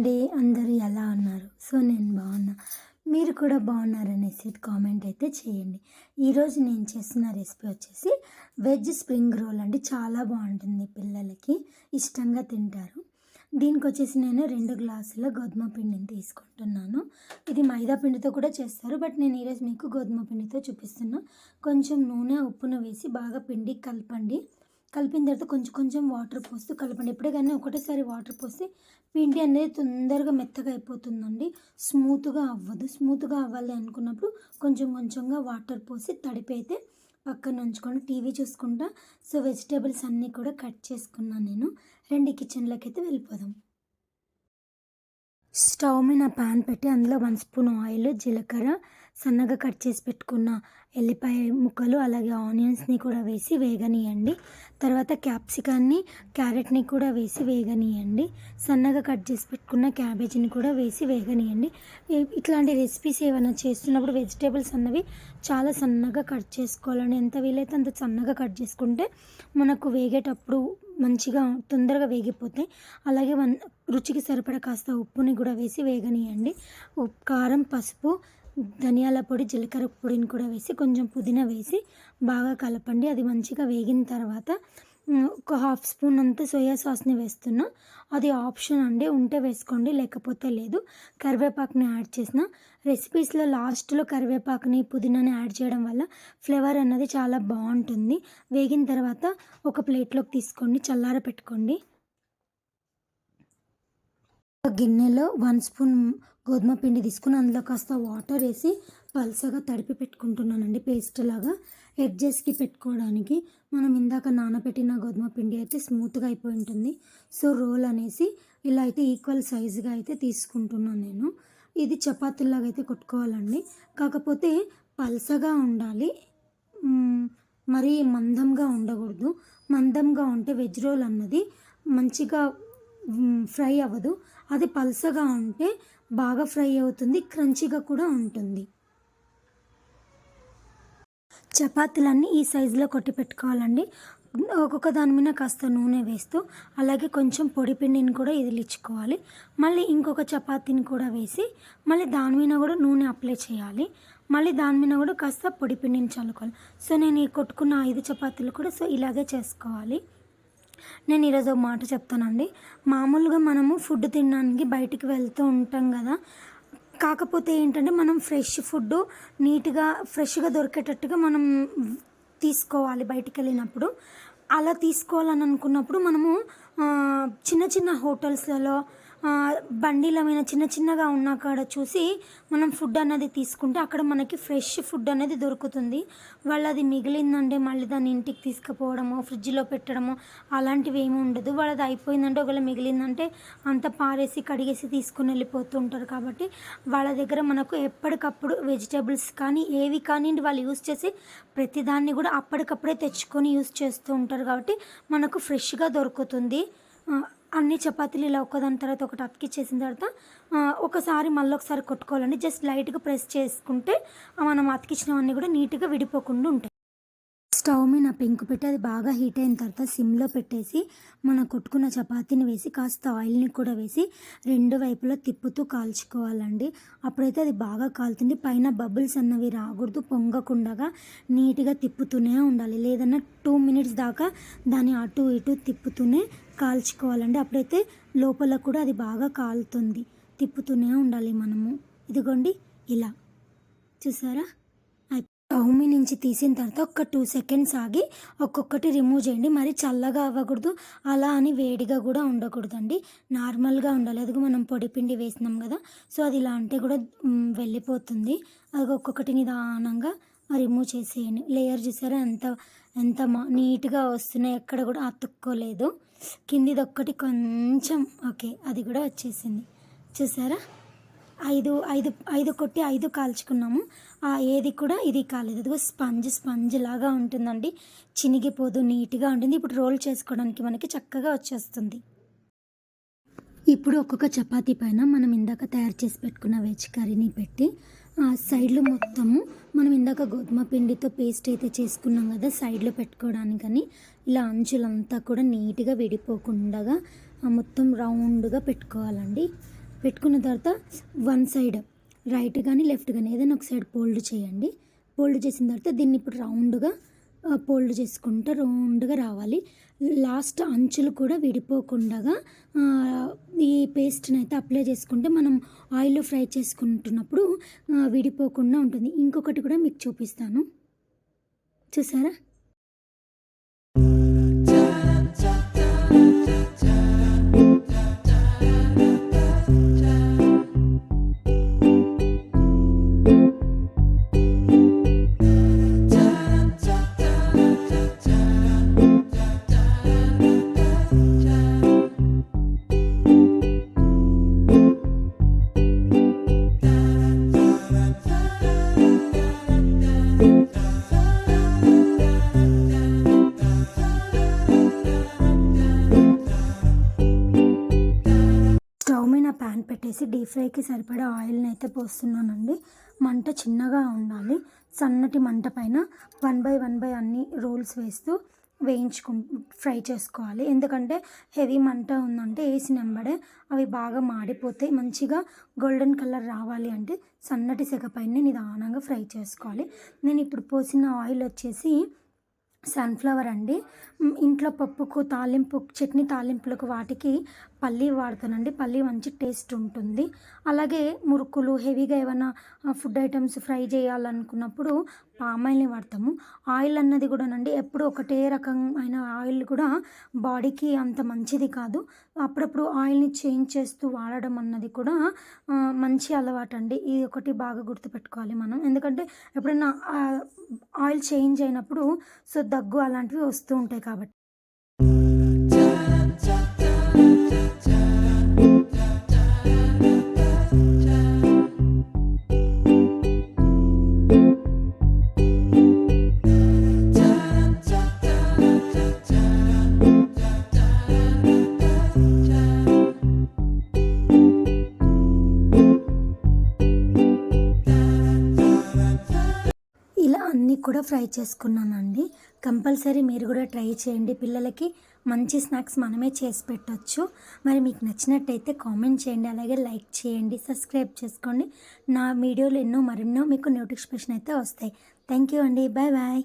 అండి అందరూ ఎలా ఉన్నారు? సో నేను బాగున్నా. మీరు కూడా బాగున్నారనేసి కామెంట్ అయితే చేయండి. ఈరోజు నేను చేస్తున్న రెసిపీ వచ్చేసి వెజ్ స్ప్రింగ్ రోల్ అండి. చాలా బాగుంటుంది పిల్లలకి. ఇష్టంగా తింటారు. దీనికి వచ్చేసి నేను రెండు గ్లాసుల గోధుమ పిండిని తీసుకుంటున్నాను. ఇది మైదా పిండితో కూడా చేస్తారు. బట్ నేను ఈరోజు మీకు గోధుమ పిండితో చూపిస్తున్నా. కొంచెం నూనె ఉప్పును వేసి బాగా పిండి కలపండి. కలిపిన తర్వాత కొంచెం కొంచెం వాటర్ పోస్తూ కలపండి. ఎప్పుడే కానీ ఒకటేసారి వాటర్ పోస్తే పిండి అనేది తొందరగా మెత్తగా అయిపోతుందండి. స్మూత్గా అవ్వదు. స్మూత్గా అవ్వాలి అనుకున్నప్పుడు కొంచెం కొంచెంగా వాటర్ పోసి తడిపైతే పక్కన ఉంచుకొని టీవీ చూసుకుంటా. సో వెజిటేబుల్స్ అన్నీ కూడా కట్ చేసుకున్నాను నేను. రెండు కిచెన్లోకి అయితే వెళ్ళిపోదాం. స్టవ్ మీద ప్యాన్ పెట్టి అందులో వన్ స్పూన్ ఆయిల్ జీలకర్ర సన్నగా కట్ చేసి పెట్టుకున్న ఎల్లిపాయ ముక్కలు అలాగే ఆనియన్స్ని కూడా వేసి వేగనీయండి. తర్వాత క్యాప్సికాన్ని క్యారెట్ని కూడా వేసి వేగనీయండి. సన్నగా కట్ చేసి పెట్టుకున్న క్యాబేజీని కూడా వేసి వేగనీయండి. ఇట్లాంటి రెసిపీస్ ఏమైనా చేస్తున్నప్పుడు వెజిటేబుల్స్ అన్నవి చాలా సన్నగా కట్ చేసుకోవాలండి. ఎంత వీలైతే అంత సన్నగా కట్ చేసుకుంటే మనకు వేగేటప్పుడు మంచిగా తొందరగా వేగిపోతాయి. అలాగే వన్ రుచికి సరిపడా కాస్త ఉప్పుని కూడా వేసి వేగనీయండి. కారం పసుపు ధనియాల పొడి జీలకర్ర పొడిని కూడా వేసి కొంచెం పుదీనా వేసి బాగా కలపండి. అది మంచిగా వేగిన తర్వాత ఒక హాఫ్ స్పూన్ అంతా సోయా సాస్ని వేస్తున్నా. అది ఆప్షన్ అండి. ఉంటే వేసుకోండి లేకపోతే లేదు. కరివేపాకుని యాడ్ చేసిన. రెసిపీస్లో లాస్ట్లో కరివేపాకుని పుదీనాని యాడ్ చేయడం వల్ల ఫ్లేవర్ అన్నది చాలా బాగుంటుంది. వేగిన తర్వాత ఒక ప్లేట్లోకి తీసుకోండి చల్లార పెట్టుకోండి గిన్నెలో వన్ స్పూన్ గోధుమ పిండి తీసుకుని అందులో కాస్త వాటర్ వేసి పల్సగా తడిపి పెట్టుకుంటున్నానండి పేస్ట్ లాగా. ఎడ్జెస్కి పెట్టుకోవడానికి మనం ఇందాక నానబెట్టిన గోధుమ పిండి అయితే స్మూత్గా అయిపోయి ఉంటుంది సో రోల్ అనేసి ఇలా అయితే ఈక్వల్ సైజుగా అయితే తీసుకుంటున్నాను నేను. ఇది చపాతీలాగా అయితే కొట్టుకోవాలండి. కాకపోతే పల్సగా ఉండాలి. మరీ మందంగా ఉండకూడదు. మందంగా ఉంటే వెజ్ రోల్ అన్నది మంచిగా ఫ్రై అవ్వదు. అది పల్సగా ఉంటే బాగా ఫ్రై అవుతుంది క్రంచీగా కూడా ఉంటుంది. చపాతీలన్నీ ఈ సైజులో కొట్టి పెట్టుకోవాలండి. ఒక్కొక్క దాని మీద కాస్త నూనె వేస్తూ అలాగే కొంచెం పొడి పిండిని కూడా ఇదిలిచ్చుకోవాలి. మళ్ళీ ఇంకొక చపాతీని కూడా వేసి మళ్ళీ దాని మీద కూడా నూనె అప్లై చేయాలి. మళ్ళీ దాని మీద కూడా కాస్త పొడి పిండిని చల్లుకోవాలి. సో నేను ఈ కొట్టుకున్న ఐదు చపాతీలు కూడా సో ఇలాగే చేసుకోవాలి. నేను ఈరోజు ఒక మాట చెప్తానండి. మామూలుగా మనము ఫుడ్ తినడానికి బయటికి వెళ్తూ ఉంటాం కదా. కాకపోతే ఏంటంటే మనం ఫ్రెష్ ఫుడ్ నీట్గా ఫ్రెష్గా దొరికేటట్టుగా మనం తీసుకోవాలి బయటికి వెళ్ళినప్పుడు. అలా తీసుకోవాలని అనుకున్నప్పుడు మనము చిన్న చిన్న హోటల్స్లలో బండిల మీద చిన్న చిన్నగా ఉన్న కాడ చూసి మనం ఫుడ్ అనేది తీసుకుంటే అక్కడ మనకి ఫ్రెష్ ఫుడ్ అనేది దొరుకుతుంది. వాళ్ళు అది మిగిలిందంటే మళ్ళీ దాన్ని ఇంటికి తీసుకుపోవడము ఫ్రిడ్జ్లో పెట్టడము అలాంటివి ఏమి ఉండదు. వాళ్ళది అయిపోయిందంటే ఒకవేళ మిగిలిందంటే అంత పారేసి కడిగేసి తీసుకుని వెళ్ళిపోతుంటారు కాబట్టి వాళ్ళ దగ్గర మనకు ఎప్పటికప్పుడు వెజిటేబుల్స్ కానీ ఏవి కానీ వాళ్ళు యూస్ చేసి ప్రతిదాన్ని కూడా అప్పటికప్పుడే తెచ్చుకొని యూస్ చేస్తూ ఉంటారు కాబట్టి మనకు ఫ్రెష్గా దొరుకుతుంది. అన్ని చపాతీలు ఇలా ఒకదాని తర్వాత ఒకటి అతికిచ్చేసిన తర్వాత ఒకసారి మళ్ళీ ఒకసారి కొట్టుకోవాలండి. జస్ట్ లైట్గా ప్రెస్ చేసుకుంటే మనం అతికిచ్చినవన్నీ కూడా నీట్గా విడిపోకుండా ఉంటాయి. స్టవ్ మీద పెంకు పెట్టి అది బాగా హీట్ అయిన తర్వాత సిమ్లో పెట్టేసి మనం కొట్టుకున్న చపాతీని వేసి కాస్త ఆయిల్ని కూడా వేసి రెండు వైపులా తిప్పుతూ కాల్చుకోవాలండి. అప్పుడైతే అది బాగా కాలుతుంది. పైన బబుల్స్ అన్నవి రాకూడదు. పొంగకుండా నీట్గా తిప్పుతూనే ఉండాలి. లేదన్నా టూ మినిట్స్ దాకా దాన్ని అటు ఇటు తిప్పుతూనే కాల్చుకోవాలండి. అప్పుడైతే లోపల కూడా అది బాగా కాలుతుంది. తిప్పుతూనే ఉండాలి మనము. ఇదిగోండి ఇలా. చూసారా? స్టవ్ నుంచి తీసిన తర్వాత ఒక టూ సెకండ్స్ ఆగి ఒక్కొక్కటి రిమూవ్ చేయండి. మరి చల్లగా అవ్వకూడదు. అలా అని వేడిగా కూడా ఉండకూడదండి. నార్మల్గా ఉండాలి. అది మనం పొడి పిండి వేసినాం కదా. సో అది ఇలా అంటే కూడా వెళ్ళిపోతుంది. అది ఒక్కొక్కటి నిదానంగా రిమూవ్ చేసేయండి. లేయర్ చూసారా? ఎంత ఎంత నీట్గా వస్తున్నాయి. ఎక్కడ కూడా అతుక్కోలేదు. కిందిది ఒక్కటి కొంచెం ఓకే అది కూడా వచ్చేసింది. చూసారా? ఐదు ఐదు ఐదు కొట్టి ఐదు కాల్చుకున్నాము. ఏది కూడా ఇది కాలేదు. అదిగో స్పంజ్ స్పంజ్ లాగా ఉంటుందండి. చినిగిపోదు నీట్గా ఉంటుంది. ఇప్పుడు రోల్ చేసుకోవడానికి మనకి చక్కగా వచ్చేస్తుంది. ఇప్పుడు ఒక్కొక్క చపాతీ పైన మనం ఇందాక తయారు చేసి పెట్టుకున్న వెజ్ కర్రీని పెట్టి సైడ్లో మొత్తము మనం ఇందాక గోధుమ పిండితో పేస్ట్ అయితే చేసుకున్నాం కదా సైడ్లో పెట్టుకోవడానికని. ఇలా అంచులంతా కూడా నీట్గా విడిపోకుండా మొత్తం రౌండ్గా పెట్టుకోవాలండి. పెట్టుకున్న తర్వాత వన్ సైడ్ రైట్ కానీ లెఫ్ట్ కానీ ఏదైనా ఒక సైడ్ ఫోల్డ్ చేయండి. ఫోల్డ్ చేసిన తర్వాత దీన్ని ఇప్పుడు రౌండ్గా ఫోల్డ్ చేసుకుంటూ రౌండ్గా రావాలి. లాస్ట్ అంచులు కూడా విడిపోకుండా ఈ పేస్ట్ని అయితే అప్లై చేసుకుంటే మనం ఆయిల్లో ఫ్రై చేసుకుంటున్నప్పుడు విడిపోకుండా ఉంటుంది. ఇంకొకటి కూడా మీకు చూపిస్తాను. చూసారా? స్టవ్ ప్యాన్ పెట్టేసి డీప్ ఫ్రైకి సరిపడా ఆయిల్ని అయితే పోస్తున్నానండి. మంట చిన్నగా ఉండాలి. సన్నటి మంట పైన వన్ బై వన్ బై అన్ని రోల్స్ వేస్తూ వేయించుకు ఫ్రై చేసుకోవాలి. ఎందుకంటే హెవీ మంట ఉందంటే వేసిన వెంబడే అవి బాగా మాడిపోతాయి. మంచిగా గోల్డెన్ కలర్ రావాలి అంటే సన్నటి సెగ పైన నిదానంగా ఫ్రై చేసుకోవాలి. నేను ఇప్పుడు పోసిన ఆయిల్ వచ్చేసి సన్ఫ్లవర్ అండి. ఇంట్లో పప్పుకు తాలింపు చట్నీ తాలింపులకు వాటికి పల్లి వాడతానండి. పల్లి మంచి టేస్ట్ ఉంటుంది. అలాగే మురుకులు హెవీగా ఏమైనా ఫుడ్ ఐటమ్స్ ఫ్రై చేయాలనుకున్నప్పుడు పామ్ ఆయిల్ని వాడతాము. ఆయిల్ అన్నది కూడానండి ఎప్పుడు ఒకటే రకమైన ఆయిల్ కూడా బాడీకి అంత మంచిది కాదు. అప్పుడప్పుడు ఆయిల్ని చేంజ్ చేస్తూ వాడడం అన్నది కూడా మంచి అలవాటు అండి ఇది ఒకటి బాగా గుర్తుపెట్టుకోవాలి మనం. ఎందుకంటే ఎప్పుడైనా ఆయిల్ చేంజ్ అయినప్పుడు సో దగ్గు అలాంటివి వస్తూ ఉంటాయి కాబట్టి. కూడా ఫ్రై చేసుకున్నానండి. కంపల్సరీ మీరు కూడా ట్రై చేయండి. పిల్లలకి మంచి స్నాక్స్ మనమే చేసి పెట్టచ్చు. మరి మీకు నచ్చినట్టయితే కామెంట్ చేయండి. అలాగే లైక్ చేయండి. సబ్స్క్రైబ్ చేసుకోండి. నా వీడియోలు ఎన్నో మరెన్నో మీకు నోటిఫికేషన్ అయితే వస్తాయి. థ్యాంక్ యూ అండి. Bye bye.